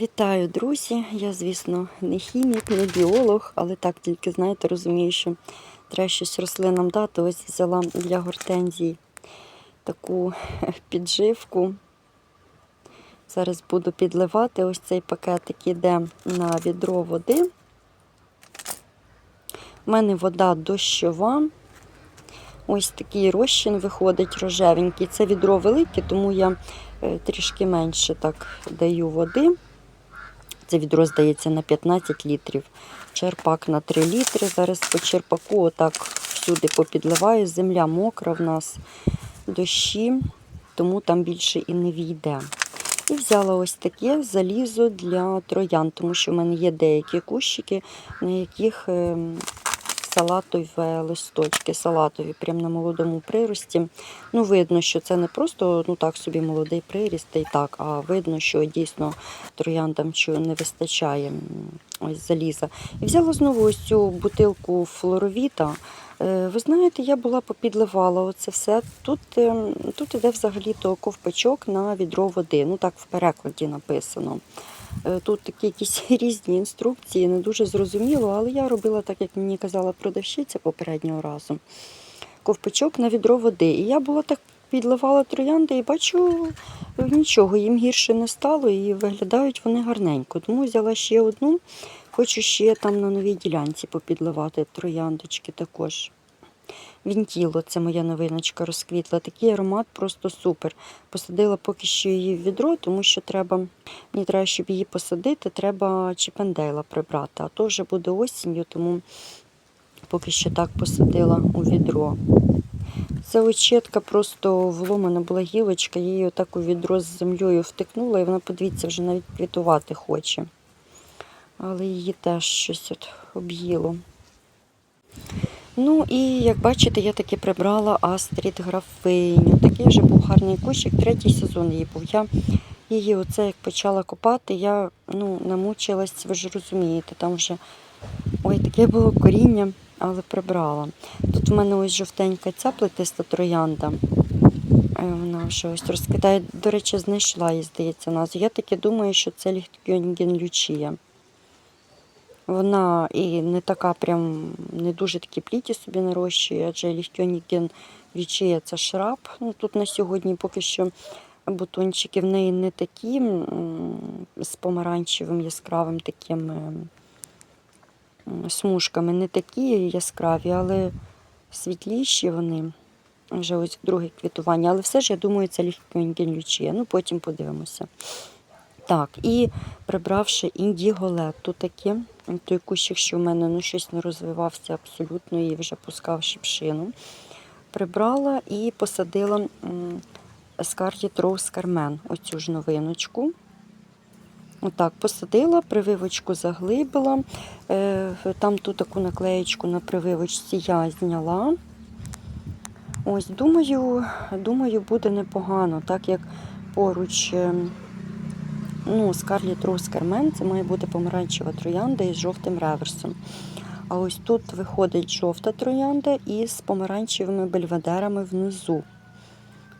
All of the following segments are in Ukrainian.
Вітаю, друзі! Я, звісно, не хімік, не біолог, але так тільки, знаєте, розумію, що треба щось рослинам дати. Ось взяла для гортензій таку підживку. Зараз буду підливати. Ось цей пакетик іде на відро води. У мене вода дощова. Ось такий розчин виходить рожевенький. Це відро велике, тому я е, трішки менше так даю води. Це відро, здається, на 15 літрів. Черпак на 3 літри. Зараз по черпаку отак всюди попідливаю. Земля мокра в нас, дощі, тому там більше і не війде. І взяла ось таке залізо для троян, тому що в мене є деякі кущики, на яких ем, салатові листочки, салатові, прямо на молодому прирості. Ну, видно, що це не просто ну так собі молодий приріст, та й так, а видно, що дійсно трояндам що не вистачає ось заліза. І взяла знову ось цю бутилку флоровіта. Е, Ви знаєте, я була попідливала оце все. Тут, ем, тут іде взагалі-то ковпачок на відро води. Ну так в перекладі написано. Е, Тут такі якісь різні інструкції, не дуже зрозуміло, але я робила так, як мені казала продавщиця попереднього разу. Ковпачок на відро води. І я була так підливала троянди і бачу, нічого, їм гірше не стало і виглядають вони гарненько. Тому взяла ще одну. Хочу ще там на новій ділянці попідливати трояндочки також. Вінтіло, це моя новиночка розквітла. Такий аромат просто супер. Посадила поки що її в відро, тому що треба, мені треба, щоб її посадити, треба чіпендейла прибрати. А то вже буде осінню, тому поки що так посадила у відро. Це очетка просто вломана була гілочка, її отак у відро з землею втикнула, і вона, подивіться, вже навіть квітувати хоче. Але її теж щось от об'їло. Ну і як бачите, я таки прибрала Астрід графиню. Такий вже був гарний кущик, третій сезон її був. Я її оце як почала копати, я ну, намучилась, ви ж розумієте, там вже ой, таке було коріння, але прибрала. Тут в мене ось жовтенька ця плетиста троянда. Е, Вона вже ось розкидає, до речі, знайшла її, здається, назву. Я таки думаю, що це Ліхтгьонген Лючія. Вона і не така прям не дуже такі пліті собі нарощує, адже Ліхтьоніген Лючія це шраб. Ну, тут на сьогодні поки що бутончики в неї не такі з помаранчевим яскравим таким ем, смужками, не такі яскраві, але світліші вони. Вже ось друге квітування. Але все ж, я думаю, це Ліхтьоніген Лючія. Ну, потім подивимося. Так, і прибравши індіголету таке, той кущик, що в мене ну, щось не розвивався абсолютно і вже пускав шипшину. Прибрала і посадила Scarlet Rose Carmen, оцю ж новиночку. Отак, посадила, прививочку заглибила. Е, Там ту таку наклеєчку на прививочці я зняла. Ось, думаю, думаю, буде непогано, так як поруч. Ну, Scarlet Rose Carmen це має бути помаранчева троянда із жовтим реверсом. А ось тут виходить жовта троянда із помаранчевими бельведерами внизу.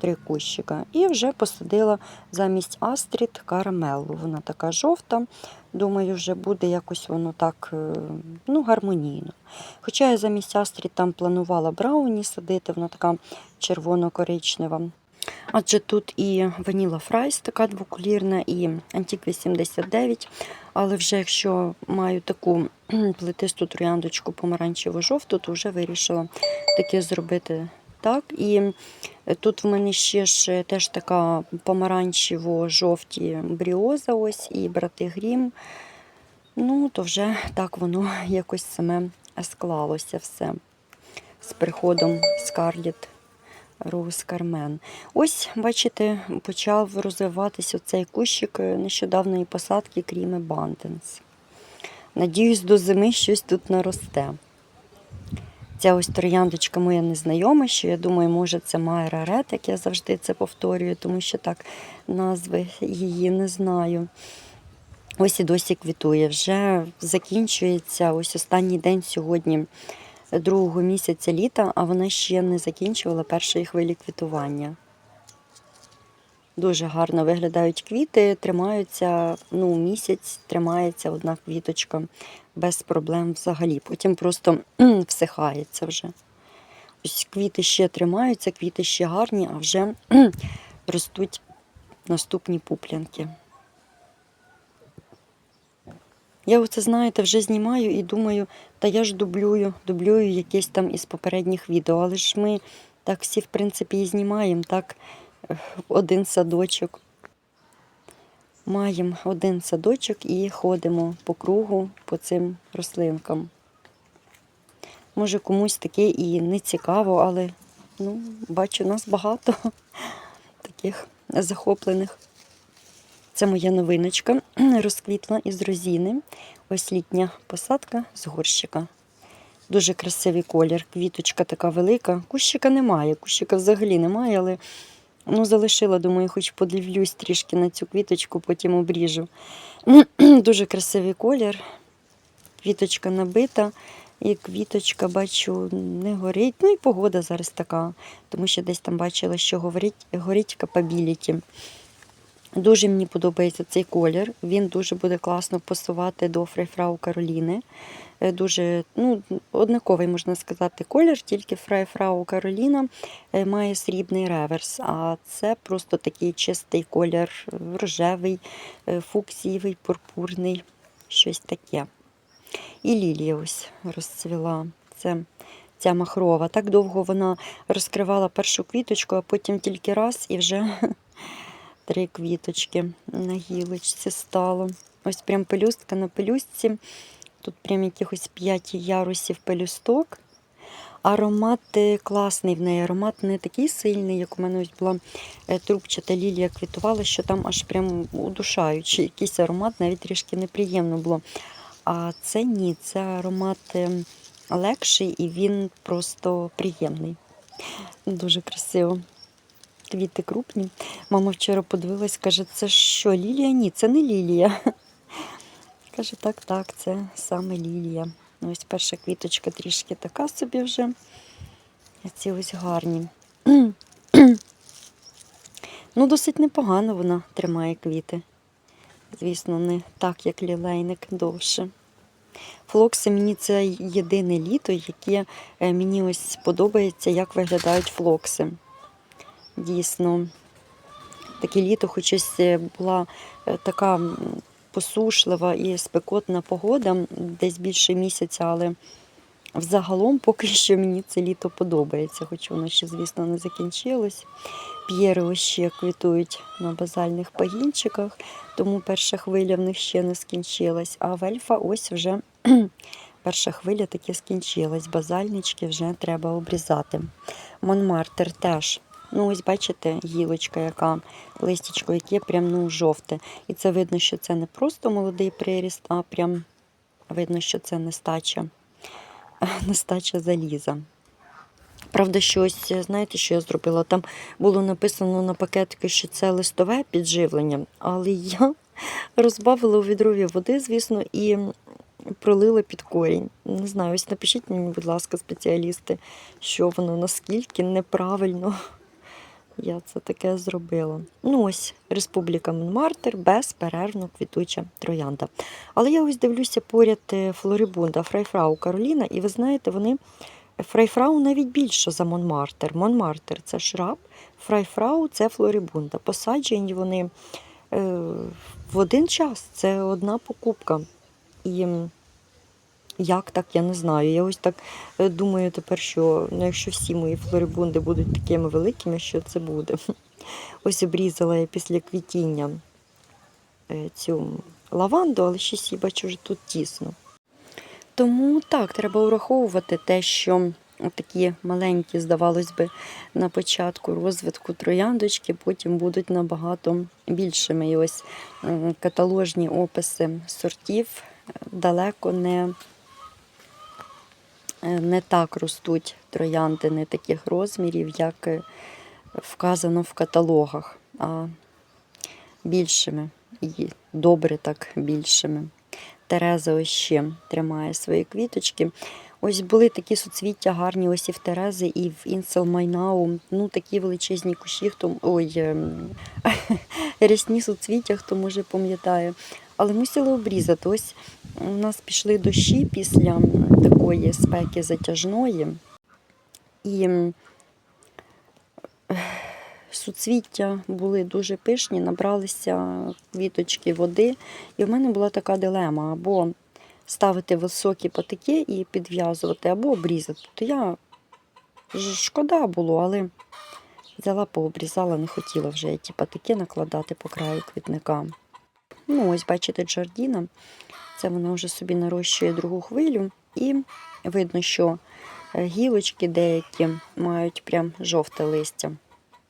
Три кущика. І вже посадила замість Астрід карамелу. Вона така жовта. Думаю, вже буде якось воно так е, ну, гармонійно. Хоча я замість Астрід там планувала брауні садити, вона така червоно-коричнева. Адже тут і Ваніла Фрайс, така двоколірна, і Антік 89. Але вже якщо маю таку плетисту трояндочку помаранчево-жовту, то вже вирішила таке зробити так. І тут в мене ще ж теж така помаранчево-жовті бріоза, ось і брати Грім. Ну, то вже так воно якось саме склалося все з приходом Скарлет Роуз Кармен. Ось, бачите, почав розвиватися цей кущик нещодавної посадки Кріми Бантенс. Надіюсь, до зими щось тут наросте. Ця ось трояндочка моя незнайома, що я думаю, може це Майра Ред, як я завжди це повторюю, тому що так назви її не знаю. Ось і досі квітує. Вже закінчується ось останній день сьогодні другого місяця літа, а вона ще не закінчувала першої хвилі квітування. Дуже гарно виглядають квіти, тримаються, ну, місяць тримається одна квіточка без проблем взагалі. Потім просто всихається вже. Ось квіти ще тримаються, квіти ще гарні, а вже ростуть наступні пуплянки. Я оце, знаєте, вже знімаю і думаю, та я ж дублюю, дублюю якесь там із попередніх відео, але ж ми так всі, в принципі, і знімаємо, так, один садочок. Маємо один садочок і ходимо по кругу по цим рослинкам. Може, комусь таке і не цікаво, але ну, бачу, нас багато таких захоплених. Це моя новиночка, розквітла із розіни. Ось літня посадка з горщика. Дуже красивий колір. Квіточка така велика. Кущика немає, кущика взагалі немає, але ну, залишила, думаю, хоч подивлюсь трішки на цю квіточку, потім обріжу. Дуже красивий колір. Квіточка набита. І квіточка, бачу, не горить. Ну і погода зараз така, тому що десь там бачила, що горить, горить капабіліті. Дуже мені подобається цей колір. Він дуже буде класно пасувати до фрайфрау Кароліни. Е, Дуже ну, однаковий, можна сказати, колір, тільки фрайфрау Кароліна е, має срібний реверс. А це просто такий чистий колір, рожевий, е, фуксієвий, пурпурний, щось таке. І лілія ось розцвіла. Це ця махрова. Так довго вона розкривала першу квіточку, а потім тільки раз і вже три квіточки на гілочці стало. Ось прям пелюстка на пелюстці. Тут прям якихось 5 ярусів пелюсток. Аромат е, класний в неї. Аромат не такий сильний, як у мене ось була е, трубчата лілія квітувала, що там аж прям удушаючий. Якийсь аромат, навіть трішки неприємно було. А це ні, це аромат е, легший і він просто приємний. Дуже красиво. Квіти крупні. Мама вчора подивилась, каже, це що, лілія? Ні, це не лілія. Каже, так, так, це саме лілія. Ось перша квіточка трішки така собі вже. А ці ось гарні. ну, досить непогано вона тримає квіти. Звісно, не так, як лілейник довше. Флокси мені це єдине літо, яке е, мені ось подобається, як виглядають флокси. Дійсно, таке літо, хоч е, була е, така посушлива і спекотна погода, десь більше місяця, але взагалом поки що мені це літо подобається, хоч воно ще, звісно, не закінчилось. П'єри ще квітують на базальних пагінчиках, тому перша хвиля в них ще не скінчилась. А в ельфа ось вже перша хвиля таки скінчилась. Базальнички вже треба обрізати. Монмартер теж. Ну, ось бачите, гілочка, яка листячко, яке прям ну, жовте. І це видно, що це не просто молодий приріст, а прям видно, що це нестача, нестача заліза. Правда, що ось, знаєте, що я зробила? Там було написано на пакетики, що це листове підживлення, але я розбавила у відрові води, звісно, і пролила під корінь. Не знаю, ось напишіть мені, будь ласка, спеціалісти, що воно наскільки неправильно я це таке зробила. Ну ось Республіка Монмартер безперервно квітуча троянда. Але я ось дивлюся поряд е, Флорибунда, Фрайфрау Кароліна, і ви знаєте, вони Фрайфрау навіть більше за Монмартер. Монмартер це шраб, Фрайфрау це Флорибунда. Посаджені вони е, в один час. Це одна покупка. І як так, я не знаю. Я ось так е, думаю тепер, що ну, якщо всі мої флорибунди будуть такими великими, що це буде. Ось обрізала я після квітіння е, цю лаванду, але щось я бачу вже тут тісно. Тому так, треба враховувати те, що такі маленькі, здавалось би, на початку розвитку трояндочки, потім будуть набагато більшими. І ось е, каталожні описи сортів далеко не, не так ростуть троянди, не таких розмірів, як е, вказано в каталогах, а більшими і добре так більшими. Тереза ось ще тримає свої квіточки. Ось були такі суцвіття гарні ось і в Терези, і в Інсел Майнау. Ну, такі величезні кущі, хто ой, ем, рясні суцвіття, хто може пам'ятає. Але мусили обрізати. Ось у нас пішли дощі після такої спеки затяжної. І суцвіття були дуже пишні, набралися квіточки води. І в мене була така дилема: або ставити високі патики і підв'язувати, або обрізати. То я шкода було, але взяла, пообрізала, не хотіла вже ті патики накладати по краю квітника. Ну, ось, бачите, Джардіна. Це вона вже собі нарощує другу хвилю, і видно, що е, гілочки деякі мають прям жовте листя.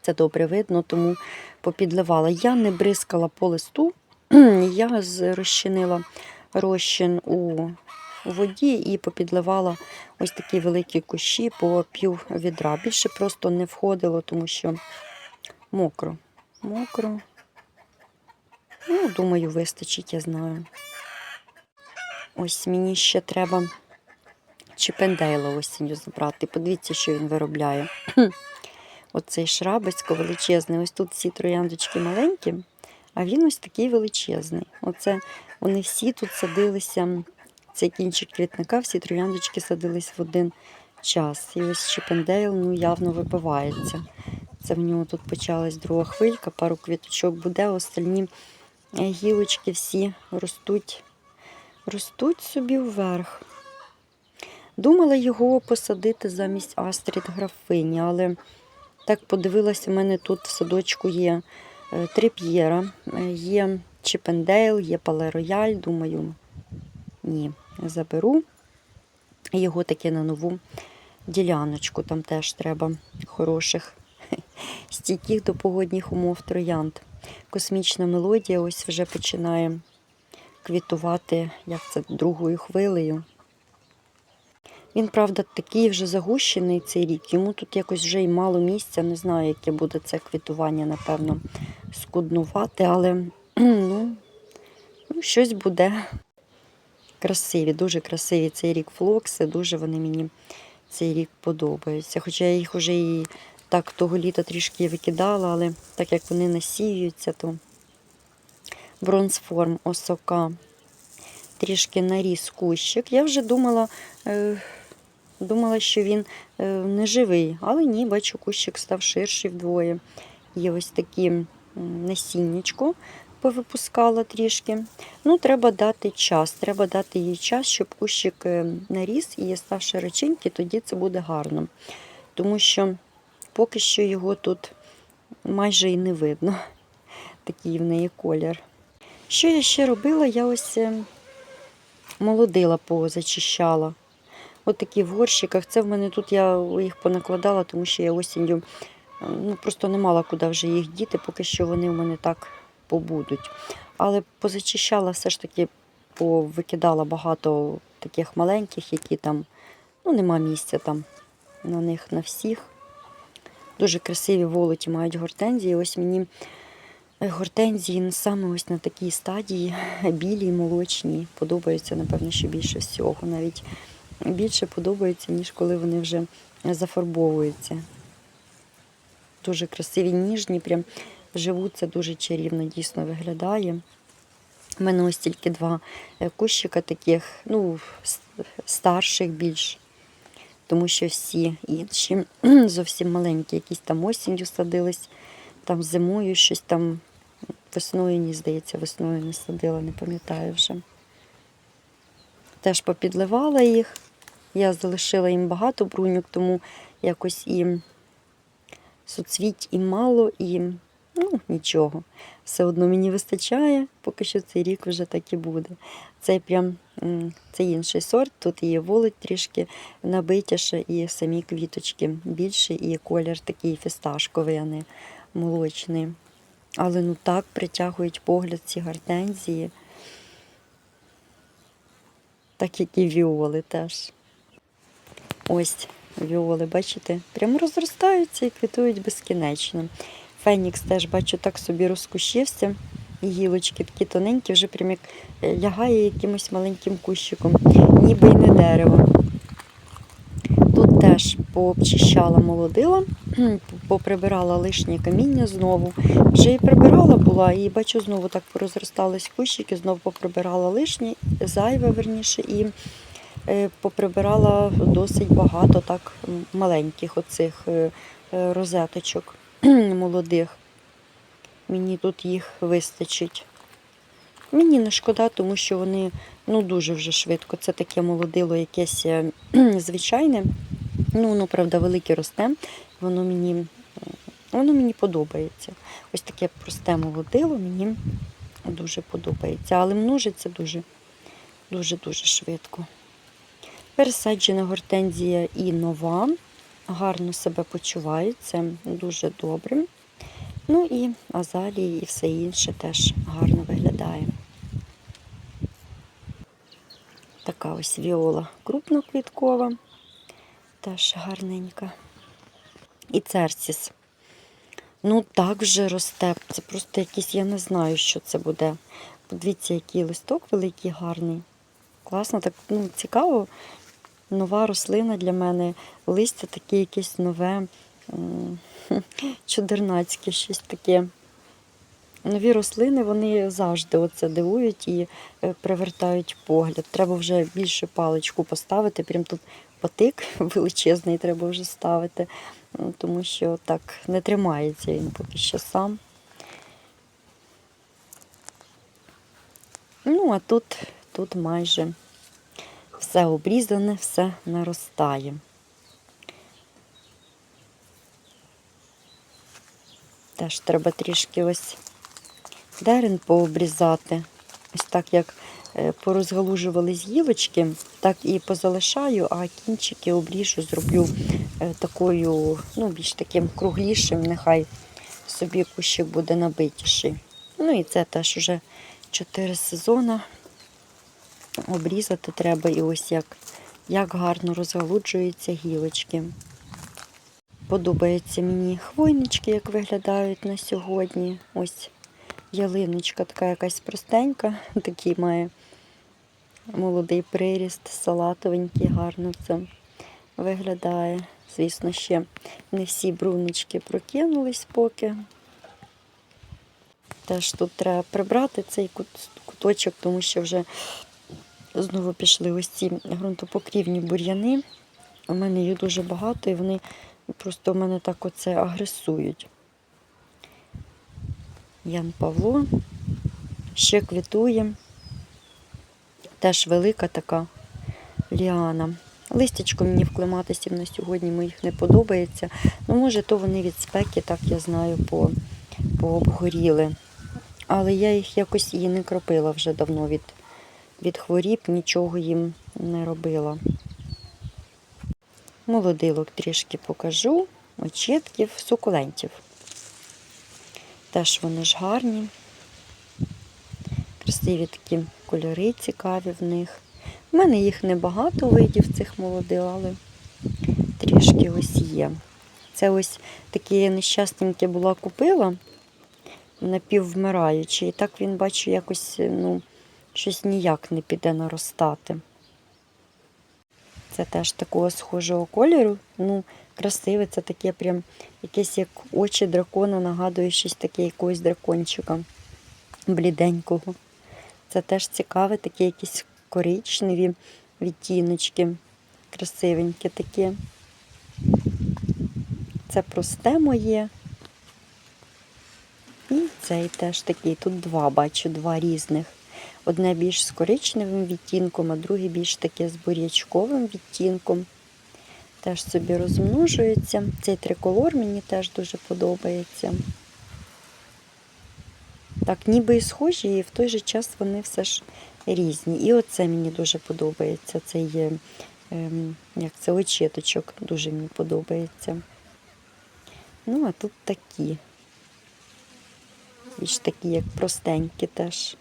Це добре видно, тому попідливала. Я не бризкала по листу, я розчинила розчин у воді і попідливала ось такі великі кущі по пів відра. Більше просто не входило, тому що мокро. Мокро. Ну, думаю, вистачить, я знаю. Ось мені ще треба Чіпендейла осінню забрати. Подивіться, що він виробляє. Оцей шрабицько величезний. Ось тут всі трояндочки маленькі, а він ось такий величезний. Оце вони всі тут садилися. Цей кінчик квітника, всі трояндочки садились в один час. І ось Чіпендейл ну, явно випивається. Це в нього тут почалась друга хвилька, пару квіточок буде, остальні е, гілочки всі ростуть, ростуть собі вверх. Думала його посадити замість Астрід графині, але так подивилася, у мене тут в садочку є е, три п'єра, е, є Чіпендейл, є Пале Рояль. Думаю, ні, заберу його таки на нову діляночку. Там теж треба хороших, стійких до погодних умов троянд. Космічна мелодія ось вже починає квітувати, як це другою хвилею. Він, правда, такий вже загущений цей рік. Йому тут якось вже й мало місця. Не знаю, яке буде це квітування, напевно, скуднувати, але ну, ну, щось буде. Красиві, дуже красиві цей рік флокси, дуже вони мені цей рік подобаються. Хоча я їх вже і так того літа трішки викидала, але так як вони насіюються, то бронзформ осока трішки наріс кущик. Я вже думала, е, думала, що він е, не живий, але ні, бачу, кущик став ширший вдвоє. Є ось такі насіннячко повипускала трішки. Ну, треба дати час, треба дати їй час, щоб кущик е, наріс і став широченький, тоді це буде гарно. Тому що поки що його тут майже і не видно. Такий в неї колір. Що я ще робила? Я ось е, молодила позачищала. От такі в горщиках. Це в мене тут я їх понакладала, тому що я осінню е, ну, просто не мала куди вже їх діти, поки що вони в мене так побудуть. Але позачищала все ж таки, повикидала багато таких маленьких, які там, ну, нема місця там на них на всіх. Дуже красиві волоті мають гортензії. Ось мені гортензії саме ось на такій стадії, білі, молочні, подобаються, напевно, що більше всього. Навіть більше подобаються, ніж коли вони вже зафарбовуються. Дуже красиві, ніжні, прям живуть, це дуже чарівно дійсно виглядає. У мене ось тільки два е, кущика таких, ну, старших більш, тому що всі інші зовсім маленькі, якісь там осінню садились, там зимою щось там весною, мені здається, весною не садила, не пам'ятаю вже. Теж попідливала їх. Я залишила їм багато бруньок, тому якось і суцвіть і мало, і ну, нічого. Все одно мені вистачає, поки що цей рік вже так і буде. Це прям це інший сорт. Тут і волить трішки набитіше, і самі квіточки більші, і колір такий фісташковий, а не молочний. Але ну так притягують погляд ці гортензії, так як і віоли теж. Ось віоли, бачите, прямо розростаються і квітують безкінечно. Фенікс теж, бачу, так собі розкущився. І гілочки такі тоненькі, вже прям як е, лягає якимось маленьким кущиком, ніби й не дерево. Тут теж пообчищала молодила, поприбирала лишнє каміння знову. Вже і прибирала була, і бачу, знову так порозростались кущики, знову поприбирала лишнє, зайве верніше, і е, поприбирала досить багато так маленьких оцих е, е, розеточок молодих. Мені тут їх вистачить. Мені не шкода, тому що вони ну, дуже вже швидко. Це таке молодило якесь звичайне. Ну, воно, правда, велике росте. Воно мені, воно мені подобається. Ось таке просте молодило мені дуже подобається. Але множиться дуже, дуже, дуже швидко. Пересаджена гортензія і нова. Гарно себе почувають, це дуже добре. Ну і азалії і все інше теж гарно виглядає. Така ось віола крупноквіткова, теж гарненька. І церсіс. Ну, так вже росте. Це просто якийсь, я не знаю, що це буде. Подивіться, який листок великий, гарний. Класно, так ну, цікаво. Нова рослина для мене. Листя таке якесь нове, чудернацьке, щось таке. Нові рослини вони завжди оце дивують і е, привертають погляд. Треба вже більше паличку поставити. Прям тут потик величезний треба вже ставити, тому що так не тримається він поки що сам. Ну, а тут, тут майже все обрізане, все наростає. Теж треба трішки ось дерен пообрізати. Ось так як е, порозгалужувались гілочки, так і позалишаю, а кінчики обріжу, зроблю е, такою, ну, більш таким круглішим, нехай собі кущик буде набитіший. Ну і це теж вже 4 сезони. Обрізати треба і ось як, як гарно розгалуджуються гілочки. Подобаються мені хвойнички, як виглядають на сьогодні. Ось ялиночка така якась простенька, такий має молодий приріст, салатовенький, гарно це виглядає. Звісно, ще не всі брунички прокинулись поки. Теж тут треба прибрати цей куточок, тому що вже знову пішли ось ці ґрунтопокрівні бур'яни. У мене їх дуже багато і вони просто в мене так оце агресують. Ян Павло ще квітує. Теж велика така ліана. Листячко мені в клематисів на сьогодні моїх не подобається. Ну, може, то вони від спеки, так я знаю, по, пообгоріли. Але я їх якось і не кропила вже давно від, від хворіб, нічого їм не робила. Молодилок трішки покажу, очітків, сукулентів. Теж вони ж гарні. Красиві такі кольори цікаві в них. У мене їх небагато видів цих молодил, але трішки ось є. Це ось такі нещасненьке була купила, напіввмираючий. І так він, бачу, якось ну, щось ніяк не піде наростати. Це теж такого схожого кольору. Ну, красиве, це таке прям якесь як очі дракона, нагадує щось таке якогось дракончика бліденького. Це теж цікаве, такі якісь коричневі відтіночки, красивенькі такі. Це просте моє. І цей теж такий. Тут два бачу, два різних. Одне більш з коричневим відтінком, а друге більш таке з бурячковим відтінком. Теж собі розмножується. Цей триколор мені теж дуже подобається. Так, ніби і схожі, і в той же час вони все ж різні. І оце мені дуже подобається. Цей, ем, як це, очіточок дуже мені подобається. Ну, а тут такі. Більш такі, як простенькі теж.